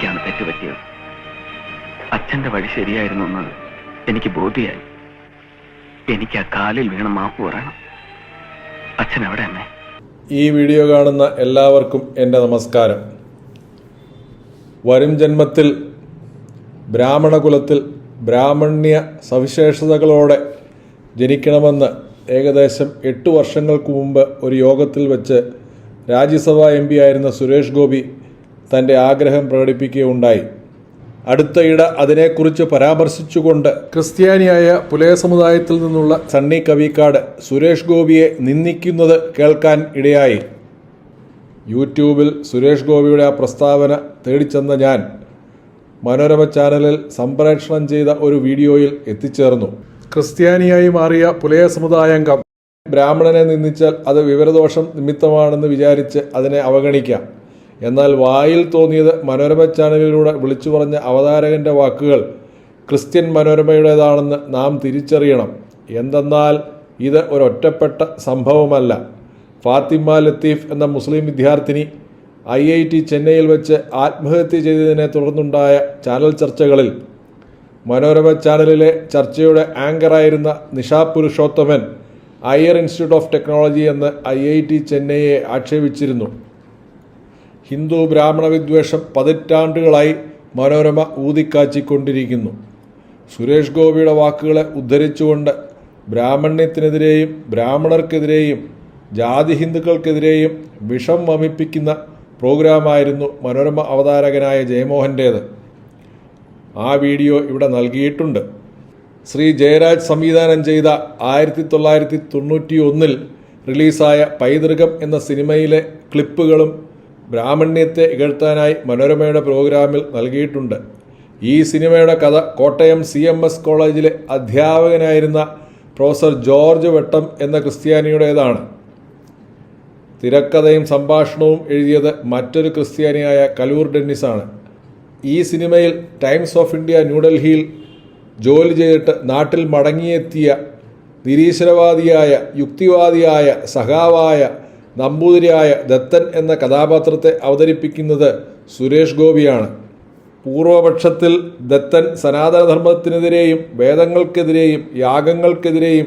എനിക്കാണ് തെറ്റുപറ്റിയത് അച്ഛന്റെ വഴി ശരിയായിരുന്നു എന്ന് എനിക്ക് ബോധ്യായി എനിക്ക് ആ കാലിൽ വീണ് മാപ്പ് പറയണം. അച്ഛൻ എവിടെ അമ്മേ ഈ വീഡിയോ കാണുന്ന എല്ലാവർക്കും എന്റെ നമസ്കാരം. വരും ജന്മത്തിൽ ബ്രാഹ്മണകുലത്തിൽ ബ്രാഹ്മണ്യ സവിശേഷതകളോടെ ജനിക്കണമെന്ന് ഏകദേശം എട്ട് വർഷങ്ങൾക്ക് മുമ്പ് ഒരു യോഗത്തിൽ വെച്ച് രാജ്യസഭാ എം ആയിരുന്ന സുരേഷ് ഗോപി തന്റെ ആഗ്രഹം പ്രകടിപ്പിക്കുകയുണ്ടായി. ഇട അതിനെക്കുറിച്ച് പരാമർശിച്ചുകൊണ്ട് ക്രിസ്ത്യാനിയായ പുലയ സമുദായത്തിൽ നിന്നുള്ള സണ്ണി കവിക്കാട് സുരേഷ് ഗോപിയെ നിന്ദിക്കുന്നത് കേൾക്കാൻ ഇടയായി. യൂട്യൂബിൽ സുരേഷ് ഗോപിയുടെ ആ പ്രസ്താവന തേടിച്ചെന്ന ഞാൻ മനോരമ ചാനലിൽ സംപ്രേഷണം ചെയ്ത ഒരു വീഡിയോയിൽ എത്തിച്ചേർന്നു. ക്രിസ്ത്യാനിയായി മാറിയ പുലയ സമുദായാംഗം ബ്രാഹ്മണനെ നിന്ദിച്ചാൽ അത് വിവരദോഷം നിമിത്തമാണെന്ന് വിചാരിച്ച് അതിനെ അവഗണിക്കാം. എന്നാൽ വായിൽ തോന്നിയത് മനോരമ ചാനലിലൂടെ വിളിച്ചു പറഞ്ഞ അവതാരകന്റെ വാക്കുകൾ ക്രിസ്ത്യൻ മനോരമയുടേതാണെന്ന് നാം തിരിച്ചറിയണം. എന്തെന്നാൽ ഇത് ഒരൊറ്റപ്പെട്ട സംഭവമല്ല. ഫാത്തിമ ലത്തീഫ് എന്ന മുസ്ലിം വിദ്യാർത്ഥിനി ഐ ഐ ടി ചെന്നൈയിൽ വെച്ച് ആത്മഹത്യ ചെയ്തതിനെ തുടർന്നുണ്ടായ ചാനൽ ചർച്ചകളിൽ മനോരമ ചാനലിലെ ചർച്ചയുടെ ആങ്കറായിരുന്ന Nisha Purushothaman Iyer institute of technology എന്ന് ഐ ഐ ടി ചെന്നൈയെ ആക്ഷേപിച്ചിരുന്നു. ഹിന്ദു ബ്രാഹ്മണ വിദ്വേഷം പതിറ്റാണ്ടുകളായി മനോരമ ഊതിക്കാച്ചിക്കൊണ്ടിരിക്കുന്നു. സുരേഷ് ഗോപിയുടെ വാക്കുകളെ ഉദ്ധരിച്ചുകൊണ്ട് ബ്രാഹ്മണ്യത്തിനെതിരെയും ബ്രാഹ്മണർക്കെതിരെയും ജാതി ഹിന്ദുക്കൾക്കെതിരെയും വിഷം വമിപ്പിക്കുന്ന പ്രോഗ്രാമായിരുന്നു മനോരമ അവതാരകനായ ജയമോഹന്റേത് ആ വീഡിയോ ഇവിടെ നൽകിയിട്ടുണ്ട്. ശ്രീ ജയരാജ് സംവിധാനം ചെയ്ത ആയിരത്തി തൊള്ളായിരത്തി തൊണ്ണൂറ്റി ഒന്നിൽ റിലീസായ പൈതൃകം എന്ന സിനിമയിലെ ക്ലിപ്പുകളും ബ്രാഹ്മണ്യത്തെ ഇകഴ്ത്താനായി മനോരമയുടെ പ്രോഗ്രാമിൽ നൽകിയിട്ടുണ്ട്. ഈ സിനിമയുടെ കഥ കോട്ടയം സി എം എസ് കോളേജിലെ അധ്യാപകനായിരുന്ന പ്രൊഫസർ ജോർജ് വെട്ടം എന്ന ക്രിസ്ത്യാനിയുടേതാണ്. തിരക്കഥയും സംഭാഷണവും എഴുതിയത് മറ്റൊരു ക്രിസ്ത്യാനിയായ കലൂർ ഡെന്നിസാണ്. ഈ സിനിമയിൽ ടൈംസ് ഓഫ് ഇന്ത്യ ന്യൂഡൽഹിയിൽ ജോലി ചെയ്തിട്ട് നാട്ടിൽ മടങ്ങിയെത്തിയ നിരീശ്വരവാദിയായ യുക്തിവാദിയായ സഖാവായ നമ്പൂതിരിയായ ദത്തൻ എന്ന കഥാപാത്രത്തെ അവതരിപ്പിക്കുന്നത് സുരേഷ് ഗോപിയാണ്. പൂർവപക്ഷത്തിൽ ദത്തൻ സനാതനധർമ്മത്തിനെതിരെയും വേദങ്ങൾക്കെതിരെയും യാഗങ്ങൾക്കെതിരെയും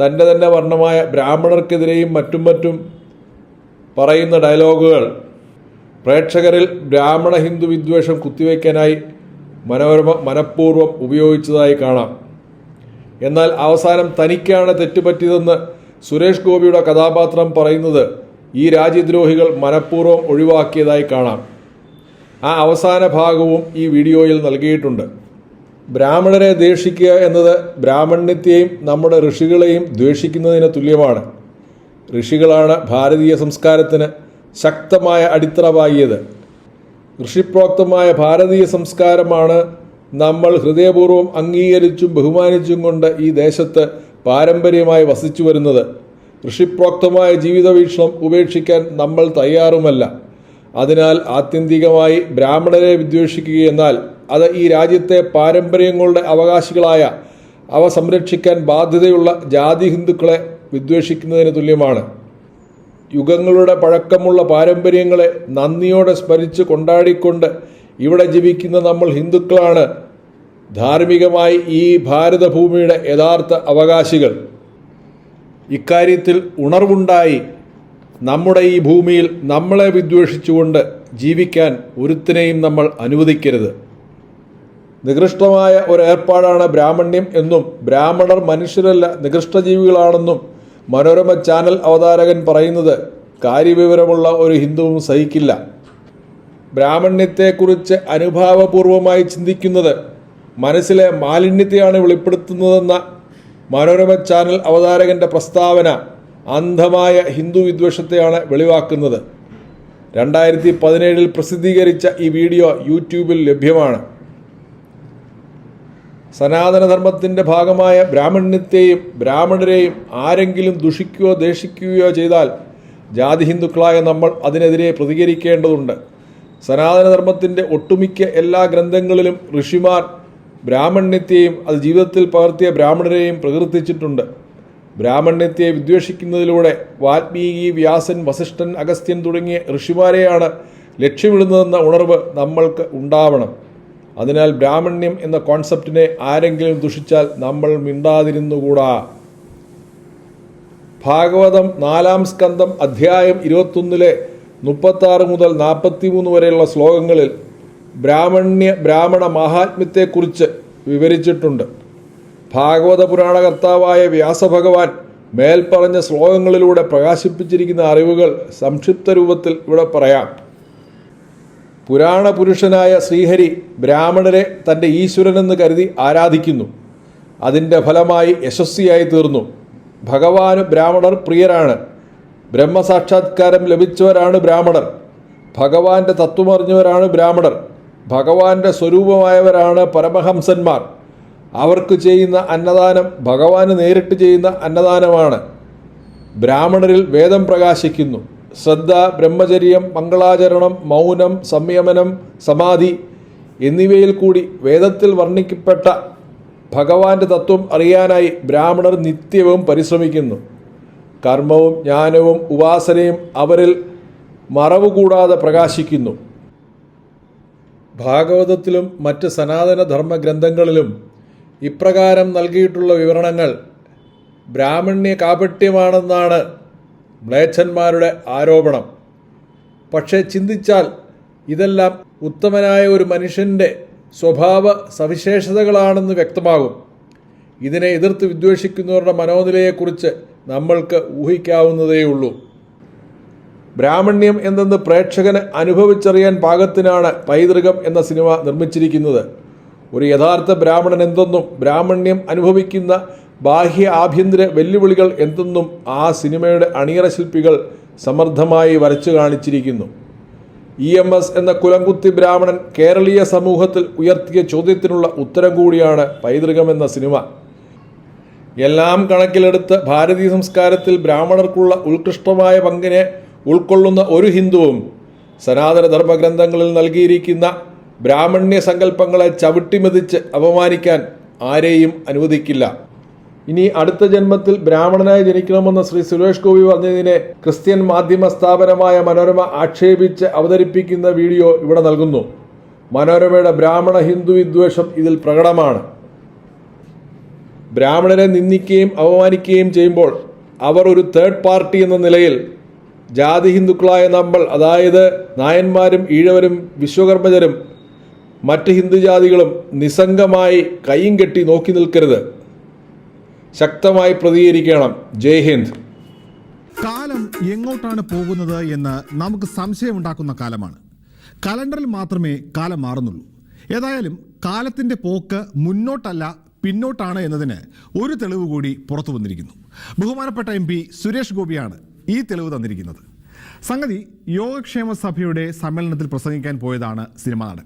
തന്റെ തന്നെ വർണമായ ബ്രാഹ്മണർക്കെതിരെയും മറ്റും മറ്റും പറയുന്ന ഡയലോഗുകൾ പ്രേക്ഷകരിൽ ബ്രാഹ്മണ ഹിന്ദു വിദ്വേഷം കുത്തിവയ്ക്കാനായി മനോരമ മനഃപൂർവം ഉപയോഗിച്ചതായി കാണാം. എന്നാൽ അവസാനം തനിക്കാണ് തെറ്റുപറ്റിയതെന്ന് സുരേഷ് ഗോപിയുടെ കഥാപാത്രം പറയുന്നത് ഈ രാജ്യദ്രോഹികൾ മനഃപൂർവം ഒഴിവാക്കിയതായി കാണാം. ആ അവസാന ഭാഗവും ഈ വീഡിയോയിൽ നൽകിയിട്ടുണ്ട്. ബ്രാഹ്മണരെ ദ്വേഷിക്കുക എന്നത് ബ്രാഹ്മണ്യത്തെയും നമ്മുടെ ഋഷികളെയും ദ്വേഷിക്കുന്നതിന് തുല്യമാണ്. ഋഷികളാണ് ഭാരതീയ സംസ്കാരത്തിന് ശക്തമായ അടിത്തറ പാകിയത് ഋഷിപ്രോക്തമായ ഭാരതീയ സംസ്കാരമാണ് നമ്മൾ ഹൃദയപൂർവം അംഗീകരിച്ചും ബഹുമാനിച്ചും കൊണ്ട് ഈ ദേശത്ത് പാരമ്പര്യമായി വസിച്ചു വരുന്നത്. ഋഷിപ്രോക്തമായ ജീവിത വീക്ഷണം ഉപേക്ഷിക്കാൻ നമ്മൾ തയ്യാറുമല്ല. അതിനാൽ ആത്യന്തികമായി ബ്രാഹ്മണരെ വിദ്വേഷിക്കുകയെന്നാൽ അത് ഈ രാജ്യത്തെ പാരമ്പര്യങ്ങളുടെ അവകാശികളായ അവ സംരക്ഷിക്കാൻ ബാധ്യതയുള്ള ജാതി ഹിന്ദുക്കളെ വിദ്വേഷിക്കുന്നതിന് തുല്യമാണ്. യുഗങ്ങളുടെ പഴക്കമുള്ള പാരമ്പര്യങ്ങളെ നന്ദിയോടെ സ്മരിച്ച് കൊണ്ടാടിക്കൊണ്ട് ഇവിടെ ജീവിക്കുന്ന നമ്മൾ ഹിന്ദുക്കളാണ് ധാർമ്മികമായി ഈ ഭാരതഭൂമിയുടെ യഥാർത്ഥ അവകാശികൾ ഇക്കാര്യത്തിൽ ഉണർവുണ്ടായി നമ്മുടെ ഈ ഭൂമിയിൽ നമ്മളെ വിദ്വേഷിച്ചുകൊണ്ട് ജീവിക്കാൻ ഒരുത്തിനെയും നമ്മൾ അനുവദിക്കരുത്. നികൃഷ്ടമായ ഒരു ഏർപ്പാടാണ് ബ്രാഹ്മണ്യം എന്നും ബ്രാഹ്മണർ മനുഷ്യരല്ല നികൃഷ്ടജീവികളാണെന്നും മനോരമ ചാനൽ അവതാരകൻ പറയുന്നത് കാര്യവിവരമുള്ള ഒരു ഹിന്ദുവും സഹിക്കില്ല. ബ്രാഹ്മണ്യത്തെക്കുറിച്ച് അനുഭാവപൂർവമായി ചിന്തിക്കുന്നത് മനസ്സിലെ മാലിന്യത്തെയാണ് വെളിപ്പെടുത്തുന്നതെന്ന മനോരമ ചാനൽ അവതാരകന്റെ പ്രസ്താവന അന്ധമായ ഹിന്ദു വിദ്വേഷത്തെയാണ് വെളിവാക്കുന്നത്. രണ്ടായിരത്തി പതിനേഴിൽ പ്രസിദ്ധീകരിച്ച ഈ വീഡിയോ യൂട്യൂബിൽ ലഭ്യമാണ്. സനാതനധർമ്മത്തിന്റെ ഭാഗമായ ബ്രാഹ്മണ്യത്തെയും ബ്രാഹ്മണരെയും ആരെങ്കിലും ദുഷിക്കുകയോ ദേഷിക്കുകയോ ചെയ്താൽ ജാതി ഹിന്ദുക്കളായ നമ്മൾ അതിനെതിരെ പ്രതികരിക്കേണ്ടതുണ്ട്. സനാതനധർമ്മത്തിന്റെ ഒട്ടുമിക്ക എല്ലാ ഗ്രന്ഥങ്ങളിലും ഋഷിമാർ ബ്രാഹ്മണ്യത്തെയും അത് ജീവിതത്തിൽ പകർത്തിയ ബ്രാഹ്മണരെയും പ്രകീർത്തിച്ചിട്ടുണ്ട്. ബ്രാഹ്മണ്യത്തെ വിദ്വേഷിക്കുന്നതിലൂടെ വാൽമീകി വ്യാസൻ വസിഷ്ഠൻ അഗസ്ത്യൻ തുടങ്ങിയ ഋഷിമാരെയാണ് ലക്ഷ്യമിടുന്നതെന്ന ഉണർവ് നമ്മൾക്ക് ഉണ്ടാവണം. അതിനാൽ ബ്രാഹ്മണ്യം എന്ന കോൺസെപ്റ്റിനെ ആരെങ്കിലും ദുഷിച്ചാൽ നമ്മൾ മിണ്ടാതിരുന്നുകൂടാ. ഭാഗവതം നാലാം സ്കന്ധം അധ്യായം ഇരുപത്തൊന്നിലെ മുപ്പത്താറ് മുതൽ നാൽപ്പത്തിമൂന്ന് വരെയുള്ള ശ്ലോകങ്ങളിൽ ബ്രാഹ്മണ്യ ബ്രാഹ്മണ മഹാത്മ്യത്തെക്കുറിച്ച് വിവരിച്ചിട്ടുണ്ട്. ഭാഗവത പുരാണകർത്താവായ വ്യാസഭഗവാൻ മേൽപ്പറഞ്ഞ ശ്ലോകങ്ങളിലൂടെ പ്രകാശിപ്പിച്ചിരിക്കുന്ന അറിവുകൾ സംക്ഷിപ്ത രൂപത്തിൽ ഇവിടെ പറയാം. പുരാണ പുരുഷനായ ശ്രീഹരി ബ്രാഹ്മണരെ തന്റെ ഈശ്വരനെന്ന് കരുതി ആരാധിക്കുന്നു. അതിന്റെ ഫലമായി യശസ്വിയായി തീർന്നു. ഭഗവാന് ബ്രാഹ്മണർ പ്രിയരാണ്. ബ്രഹ്മസാക്ഷാത്കാരം ലഭിച്ചവരാണ് ബ്രാഹ്മണർ. ഭഗവാന്റെ തത്വമറിഞ്ഞവരാണ് ബ്രാഹ്മണർ. ഭഗവാന്റെ സ്വരൂപമായവരാണ് പരമഹംസന്മാർ. അവർക്ക് ചെയ്യുന്ന അന്നദാനം ഭഗവാന് നേരിട്ട് ചെയ്യുന്ന അന്നദാനമാണ്. ബ്രാഹ്മണരിൽ വേദം പ്രകാശിക്കുന്നു. ശ്രദ്ധ ബ്രഹ്മചര്യം മംഗളാചരണം മൗനം സംയമനം സമാധി എന്നിവയിൽ കൂടി വേദത്തിൽ വർണിക്കപ്പെട്ട ഭഗവാന്റെ തത്വം അറിയാനായി ബ്രാഹ്മണർ നിത്യവും പരിശ്രമിക്കുന്നു. കർമ്മവും ജ്ഞാനവും ഉപാസനയും അവരിൽ മറവുകൂടാതെ പ്രകാശിക്കുന്നു. ഭാഗവതത്തിലും മറ്റ് സനാതന ധർമ്മഗ്രന്ഥങ്ങളിലും ഇപ്രകാരം നൽകിയിട്ടുള്ള വിവരണങ്ങൾ ബ്രാഹ്മണ്യ കാപട്യമാണെന്നാണ് മ്ലേച്ഛന്മാരുടെ ആരോപണം. പക്ഷേ ചിന്തിച്ചാൽ ഇതെല്ലാം ഉത്തമനായ ഒരു മനുഷ്യന്റെ സ്വഭാവ സവിശേഷതകളാണെന്ന് വ്യക്തമാകും. ഇതിനെ എതിർത്ത് വിദ്വേഷിക്കുന്നവരുടെ മനോനിലയെക്കുറിച്ച് നമ്മൾക്ക് ഊഹിക്കാവുന്നതേയുള്ളൂ. ബ്രാഹ്മണ്യം എന്തെന്ന് പ്രേക്ഷകന് അനുഭവിച്ചറിയാൻ പാകത്തിനാണ് പൈതൃകം എന്ന സിനിമ നിർമ്മിച്ചിരിക്കുന്നത്. ഒരു യഥാർത്ഥ ബ്രാഹ്മണൻ എന്തെന്നും ബ്രാഹ്മണ്യം അനുഭവിക്കുന്ന ബാഹ്യ ആഭ്യന്തര വെല്ലുവിളികൾ എന്തെന്നും ആ സിനിമയുടെ അണിയറ ശില്പികൾ സമർത്ഥമായി വരച്ചു കാണിച്ചിരിക്കുന്നു. ഇ എം എസ് എന്ന കുലംകുത്തി ബ്രാഹ്മണൻ കേരളീയ സമൂഹത്തിൽ ഉയർത്തിയ ചോദ്യത്തിനുള്ള ഉത്തരം കൂടിയാണ് പൈതൃകം എന്ന സിനിമ. എല്ലാം കണക്കിലെടുത്ത് ഭാരതീയ സംസ്കാരത്തിൽ ബ്രാഹ്മണർക്കുള്ള ഉത്കൃഷ്ടമായ പങ്കിനെ ഉൾക്കൊള്ളുന്ന ഒരു ഹിന്ദുവും സനാതന ധർമ്മഗ്രന്ഥങ്ങളിൽ നൽകിയിരിക്കുന്ന ബ്രാഹ്മണ്യ സങ്കല്പങ്ങളെ ചവിട്ടിമെതിച്ച് അപമാനിക്കാൻ ആരെയും അനുവദിക്കില്ല. ഇനി അടുത്ത ജന്മത്തിൽ ബ്രാഹ്മണനായി ജനിക്കണമെന്ന് ശ്രീ സുരേഷ് ഗോപി പറഞ്ഞതിനെ ക്രിസ്ത്യൻ മാധ്യമ സ്ഥാപനമായ മനോരമ ആക്ഷേപിച്ച് അവതരിപ്പിക്കുന്ന വീഡിയോ ഇവിടെ നൽകുന്നു. മനോരമയുടെ ബ്രാഹ്മണ ഹിന്ദു വിദ്വേഷം ഇതിൽ പ്രകടമാണ്. ബ്രാഹ്മണരെ നിന്ദിക്കുകയും അപമാനിക്കുകയും ചെയ്യുമ്പോൾ അവർ ഒരു തേർഡ് പാർട്ടി എന്ന നിലയിൽ ജാതി ഹിന്ദുക്കളായ നമ്മൾ അതായത് നായന്മാരും ഈഴവരും വിശ്വകർമ്മജരും മറ്റ് ഹിന്ദുജാതികളും നിസ്സംഗമായി കൈയും കെട്ടി നോക്കി നിൽക്കരുത്. ശക്തമായി പ്രതികരിക്കണം. ജയ് ഹിന്ദ്. കാലം എങ്ങോട്ടാണ് പോകുന്നത് എന്ന് നമുക്ക് സംശയമുണ്ടാക്കുന്ന കാലമാണ്. കലണ്ടറിൽ മാത്രമേ കാലം മാറുന്നുള്ളൂ. ഏതായാലും കാലത്തിന്റെ പോക്ക് മുന്നോട്ടല്ല പിന്നോട്ടാണ് എന്നതിന് ഒരു തെളിവ് കൂടി പുറത്തു വന്നിരിക്കുന്നു. ബഹുമാനപ്പെട്ട എം സുരേഷ് ഗോപിയാണ് ഈ തെളിവ് തന്നിരിക്കുന്നത്. സംഗതി യോഗക്ഷേമ സഭയുടെ സമ്മേളനത്തിൽ പ്രസംഗിക്കാൻ പോയതാണ് സിനിമാ നടൻ.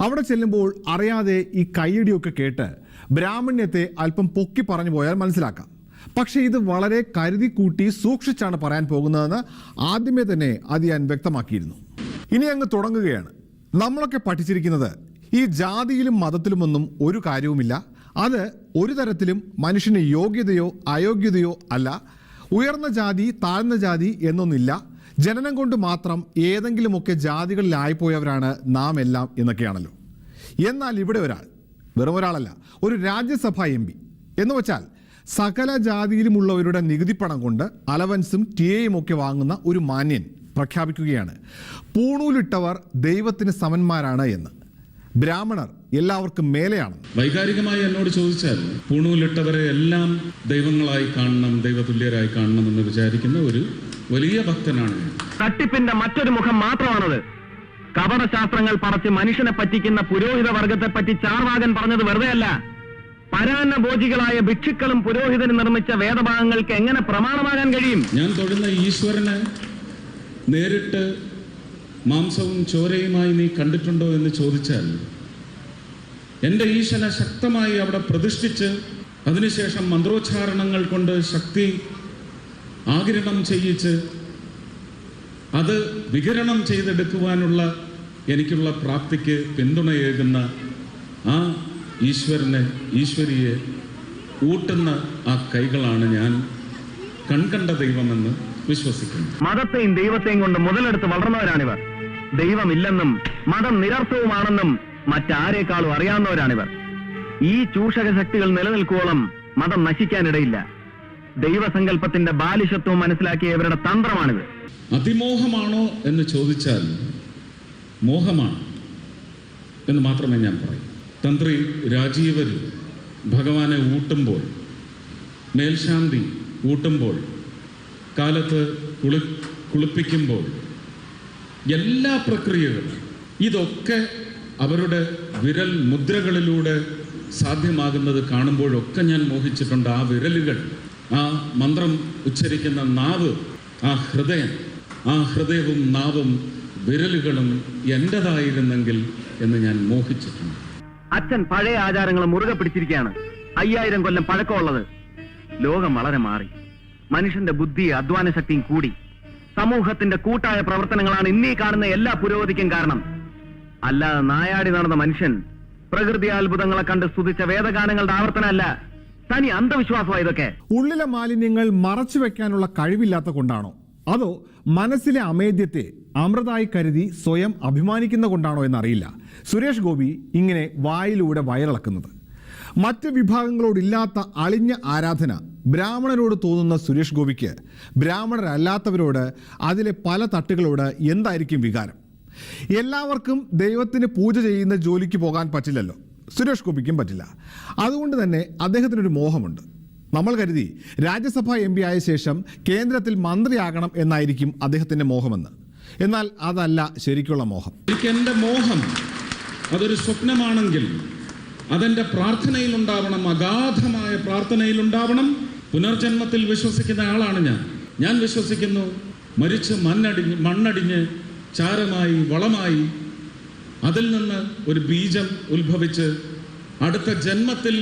അവിടെ ചെല്ലുമ്പോൾ അറിയാതെ ഈ കയ്യടിയൊക്കെ കേട്ട് ബ്രാഹ്മണ്യത്തെ അല്പം പൊക്കി പറഞ്ഞു പോയാൽ മനസ്സിലാക്കാം. പക്ഷേ ഇത് വളരെ കരുതി കൂട്ടി സൂക്ഷിച്ചാണ് പറയാൻ പോകുന്നതെന്ന് ആദ്യമേ തന്നെ അത് ഞാൻ വ്യക്തമാക്കിയിരുന്നു. ഇനി അങ്ങ് തുടങ്ങുകയാണ്. നമ്മളൊക്കെ പഠിച്ചിരിക്കുന്നത് ഈ ജാതിയിലും മതത്തിലുമൊന്നും ഒരു കാര്യവുമില്ല. അത് ഒരു തരത്തിലും മനുഷ്യന് യോഗ്യതയോ അയോഗ്യതയോ അല്ല. ഉയർന്ന ജാതി താഴ്ന്ന ജാതി എന്നൊന്നില്ല ജനനം കൊണ്ട് മാത്രം ഏതെങ്കിലുമൊക്കെ ജാതികളിലായിപ്പോയവരാണ് നാം എല്ലാം എന്നൊക്കെയാണല്ലോ. എന്നാൽ ഇവിടെ ഒരാൾ വെറും ഒരാളല്ല ഒരു രാജ്യസഭാ എം പി. എന്ന് വെച്ചാൽ സകല ജാതിയിലുമുള്ളവരുടെ നികുതിപ്പണം കൊണ്ട് അലവൻസും ടിയെയും ഒക്കെ വാങ്ങുന്ന ഒരു മാന്യൻ പ്രഖ്യാപിക്കുകയാണ്. പൂണൂലിട്ടവർ ദൈവത്തിന് സമന്മാരാണ് എന്ന്. ബ്രാഹ്മണർ എല്ലാവർക്കും മേലെയാണ്. വൈകാരികമായി എന്നോട് ചോദിച്ചാൽ പൂണൂലിട്ടവരെ എല്ലാം ദൈവങ്ങളായി കാണണം ദൈവതുല്യരായി കാണണം എന്ന് വിചാരിക്കുന്ന ഒരു വലിയ ഭക്തനാണ് തട്ടിപ്പിന്റെ മറ്റൊരു മുഖം മാത്രമാണത്. കപടശാസ്ത്രങ്ങൾ പറച്ച് മനുഷ്യനെ പറ്റിക്കുന്ന പുരോഹിത വർഗത്തെ പറ്റി ചാർവാകൻ പറഞ്ഞത് വെറുതെയല്ല. പരാന്ന ഭോജികളായ ഭിക്ഷുക്കളും പുരോഹിതനും നിർമ്മിച്ച വേദഭാഗങ്ങൾക്ക് എങ്ങനെ പ്രമാണമാകാൻ കഴിയും? ഞാൻ തൊഴുന്ന ഈശ്വരനെ നേരിട്ട് മാംസവും ചോരയുമായി നീ കണ്ടിട്ടുണ്ടോ എന്ന് ചോദിച്ചാൽ എന്റെ ഈശനെ ശക്തമായി അവിടെ പ്രതിഷ്ഠിച്ച് അതിനുശേഷം മന്ത്രോച്ചാരണങ്ങൾ കൊണ്ട് ശക്തി ആകിരണം ചെയ്യിച്ച് അത് വികരണം ചെയ്തെടുക്കുവാനുള്ള എനിക്കുള്ള പ്രാപ്തിക്ക് പിന്തുണയേകുന്ന ആ ഈശ്വരനെ ഈശ്വരിയെ ഊട്ടുന്ന ആ കൈകളാണ് ഞാൻ കൺകണ്ട ദൈവമെന്ന് വിശ്വസിക്കുന്നു. മതത്തെയും ദൈവത്തെയും കൊണ്ട് മുതലെടുത്ത് വളർന്നവരാണിവർ. ദൈവമില്ലെന്നും മതം നിരർത്ഥവുമാണെന്നും മറ്റാരേക്കാളും അറിയാവുന്നവരാണിവർ. ഈ ചൂഷക ശക്തികൾ നിലനിൽക്കുവോളം മതം നശിക്കാനിടയില്ല. ദൈവസങ്കല്പത്തിന്റെ ബാലിശത്വം മനസ്സിലാക്കിയ ഇവരുടെ തന്ത്രമാണിത്. അതിമോഹമാണോ എന്ന് ചോദിച്ചാൽ മോഹമാണ് എന്ന് മാത്രമേ ഞാൻ പറയൂ. തന്ത്രി രാജീവർ ഭഗവാനെ ഊട്ടുമ്പോൾ മേൽശാന്തി ഊട്ടുമ്പോൾ കാലത്ത് കുളി കുളിപ്പിക്കുമ്പോൾ എല്ലാ പ്രക്രിയകളും. ഇതൊക്കെ അവരുടെ വിരൽ മുദ്രകളിലൂടെ സാധ്യമാകുന്നത് കാണുമ്പോഴൊക്കെ ഞാൻ മോഹിച്ചിട്ടുണ്ട് ആ വിരലുകൾ ആ മന്ത്രം ഉച്ചരിക്കുന്ന നാവ് ആ ഹൃദയം ആ ഹൃദയവും നാവും വിരലുകളും എന്റെതായിരുന്നെങ്കിൽ എന്ന് ഞാൻ മോഹിച്ചിട്ടുണ്ട്. അച്ഛൻ പഴയ ആചാരങ്ങൾ മുറുകെ പിടിച്ചിരിക്കുകയാണ്. അയ്യായിരം കൊല്ലം പഴക്കമുള്ളത്. ലോകം വളരെ മാറി. മനുഷ്യന്റെ ബുദ്ധി അധ്വാന ശക്തിയും കൂടി. സമൂഹത്തിന്റെ കൂട്ടായ പ്രവർത്തനങ്ങളാണ് ഇന്നീ കാണുന്ന എല്ലാ പുരോഗതിക്കും കാരണം. അല്ലാതെ നായാടി നടന്ന മനുഷ്യൻ പ്രകൃതി അത്ഭുതങ്ങളെ കണ്ട് സ്തുതിച്ച വേദഗാനങ്ങളുടെ ആവർത്തനമല്ല. തനി അന്ധവിശ്വാസമായി ഇതൊക്കെ. ഉള്ളിലെ മാലിന്യങ്ങൾ മറച്ചു വെക്കാനുള്ള കഴിവില്ലാത്ത കൊണ്ടാണോ? അതോ മനസ്സിലെ അമേദ്യത്തെ അമൃതായി കരുതി സ്വയം അഭിമാനിക്കുന്ന കൊണ്ടാണോ എന്നറിയില്ല. സുരേഷ് ഗോപി ഇങ്ങനെ വായിലൂടെ വയറിളക്കുന്നത്. മറ്റ് വിഭാഗങ്ങളോടില്ലാത്ത അളിഞ്ഞ ആരാധന ബ്രാഹ്മണരോട് തോന്നുന്ന സുരേഷ് ഗോപിക്ക് ബ്രാഹ്മണരല്ലാത്തവരോട് അതിലെ പല തട്ടുകളോട് എന്തായിരിക്കും വികാരം? എല്ലാവർക്കും ദൈവത്തിന് പൂജ ചെയ്യുന്ന ജോലിക്ക് പോകാൻ പറ്റില്ലല്ലോ. സുരേഷ് ഗോപിക്കും പറ്റില്ല. അതുകൊണ്ട് തന്നെ അദ്ദേഹത്തിനൊരു മോഹമുണ്ട്. നമ്മൾ കരുതി രാജ്യസഭാ എം പി ആയ ശേഷം കേന്ദ്രത്തിൽ മന്ത്രിയാകണം എന്നായിരിക്കും അദ്ദേഹത്തിന്റെ മോഹമെന്ന്. എന്നാൽ അതല്ല ശരിക്കുള്ള മോഹം. എന്റെ മോഹം അതൊരു സ്വപ്നമാണെങ്കിൽ അതെന്റെ പ്രാർത്ഥനയിലുണ്ടാവണം അഗാധമായ പ്രാർത്ഥനയിലുണ്ടാവണം. പുനർജന്മത്തിൽ വിശ്വസിക്കുന്ന ആളാണ് ഞാൻ. ഞാൻ വിശ്വസിക്കുന്നു മരിച്ച് മണ്ണടിഞ്ഞ് മണ്ണടിഞ്ഞ് ചാരമായി വളമായി അതിൽ നിന്ന് ഒരു ബീജം ഉത്ഭവിച്ച് അടുത്ത ജന്മത്തിൽ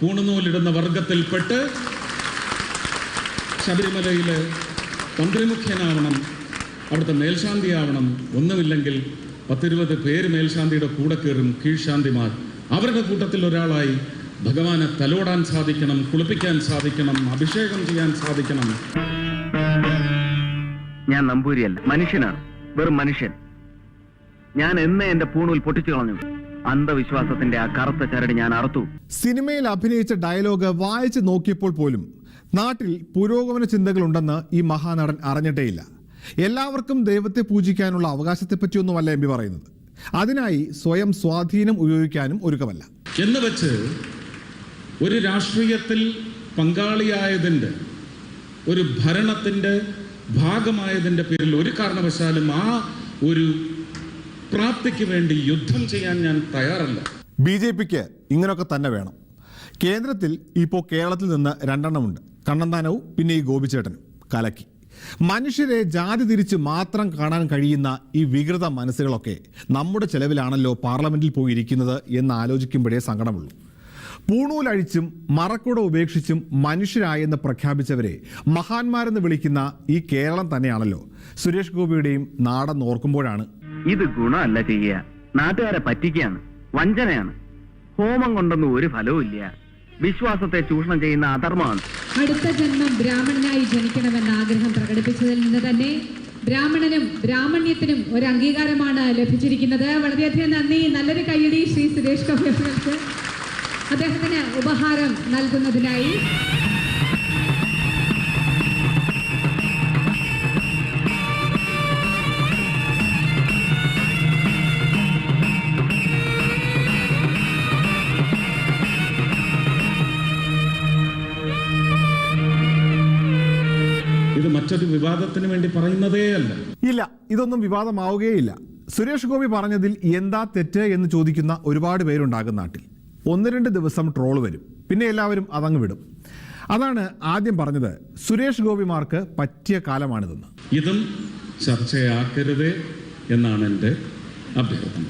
പൂണുനൂലിടുന്ന വർഗത്തിൽപ്പെട്ട് ശബരിമലയിലെ തന്ത്രിമുഖ്യനാവണം അവിടുത്തെ മേൽശാന്തിയാവണം. ഒന്നുമില്ലെങ്കിൽ പത്തിരുപത് പേര് മേൽശാന്തിയുടെ കൂടെ കയറും കീഴ്ശാന്തിമാർ. അവരുടെ കൂട്ടത്തിൽ ഒരാളായി ഭഗവാനെ തലോടാൻ സാധിക്കണം കുളിപ്പിക്കാൻ സാധിക്കണം അഭിഷേകം ചെയ്യാൻ സാധിക്കണം. ഞാൻ നമ്പൂരിയല്ല മനുഷ്യനാണ് വെറും മനുഷ്യൻ. ഞാൻ എന്ന് എന്റെ പൂണൂൽ പൊട്ടിച്ചു കളഞ്ഞു. അന്ധവിശ്വാസത്തിന്റെ ആ കറുത്ത ചരട് ഞാൻ അറുത്തു. സിനിമയിൽ അഭിനയിച്ച ഡയലോഗ് വായിച്ചു നോക്കിയപ്പോൾ പോലും നാട്ടിൽ പുരോഗമന ചിന്തകളുണ്ടെന്ന് ഈ മഹാനടൻ അറിഞ്ഞിട്ടേയില്ല. എല്ലാവർക്കും ദൈവത്തെ പൂജിക്കാനുള്ള അവകാശത്തെ അവകാശത്തെപ്പറ്റിയൊന്നുമല്ല എം പി പറയുന്നത്. അതിനായി സ്വയം സ്വാധീനം ഉപയോഗിക്കാനും ഒരുക്കമല്ല. എന്ന് വെച്ച് ഒരു രാഷ്ട്രീയത്തിൽ പങ്കാളിയായതിന്റെ ഒരു ഭരണത്തിന്റെ ഭാഗമായതിന്റെ പേരിൽ ഒരു കാരണവശാലും ആ ഒരു പ്രാപ്തിക്ക് വേണ്ടി യുദ്ധം ചെയ്യാൻ ഞാൻ തയ്യാറല്ല. ബി ജെ പിക്ക് ഇങ്ങനെയൊക്കെ തന്നെ വേണം. കേന്ദ്രത്തിൽ ഇപ്പോൾ കേരളത്തിൽ നിന്ന് രണ്ടെണ്ണമുണ്ട്. കണ്ണന്താനവും പിന്നെ ഈ ഗോപിച്ചേട്ടനും. കലക്കി. മനുഷ്യരെ ജാതി തിരിച്ച് മാത്രം കാണാൻ കഴിയുന്ന ഈ വികൃത മനസ്സുകളൊക്കെ നമ്മുടെ ചെലവിലാണല്ലോ പാർലമെന്റിൽ പോയിരിക്കുന്നത് എന്ന് ആലോചിക്കുമ്പോഴേ സങ്കടമുള്ളൂ. പൂണൂലഴിച്ചും മറക്കുട ഉപേക്ഷിച്ചും മനുഷ്യരായെന്ന് പ്രഖ്യാപിച്ചവരെ മഹാന്മാരെന്ന് വിളിക്കുന്ന ഈ കേരളം തന്നെയാണല്ലോ. സുരേഷ് ഗോപിയുടെയും നാടൻ ഓർക്കുമ്പോഴാണ്. ഇത് ഗുണമല്ല ചെയ്യുക നാട്ടുകാരെ പറ്റിക്കുകയാണ്. വഞ്ചനയാണ്. ഹോമം കൊണ്ടൊന്നും ഒരു ഫലവും ഇല്ല. വിശ്വാസത്തെ ചൂഷണം ചെയ്യുന്ന അധർമ്മമാണ്. അടുത്ത ജന്മം ബ്രാഹ്മണനായി ജനിക്കണമെന്ന ആഗ്രഹം പ്രകടിപ്പിച്ചതിൽ നിന്ന് തന്നെ ബ്രാഹ്മണനും ബ്രാഹ്മണ്യത്തിനും ഒരു അംഗീകാരമാണ് ലഭിച്ചിരിക്കുന്നത്. വളരെയധികം നന്ദി. നല്ലൊരു കൈയടി ശ്രീ സുരേഷ് ഗോപി അദ്ദേഹത്തിന് ഉപഹാരം നൽകുന്നതിനായി ഇത് മറ്റൊരു വിവാദത്തിന് വേണ്ടി പറയുന്നതേ അല്ല. ഇല്ല ഇതൊന്നും വിവാദമാവുകയില്ല സുരേഷ് ഗോപി പറഞ്ഞതിൽ എന്താ തെറ്റ് എന്ന് ചോദിക്കുന്ന ഒരുപാട് പേരുണ്ടാകും നാട്ടിൽ. ഒന്ന് രണ്ട് ദിവസം ട്രോൾ വരും. പിന്നെ എല്ലാവരും അതങ്ങ് വിടും. അതാണ് ആദ്യം പറഞ്ഞത് സുരേഷ് ഗോപിമാർക്ക് പറ്റിയ കാലമാണിതെന്ന്. ഇതും ചർച്ചയാക്കരുത് എന്നാണ് എന്റെ അഭ്യർത്ഥന.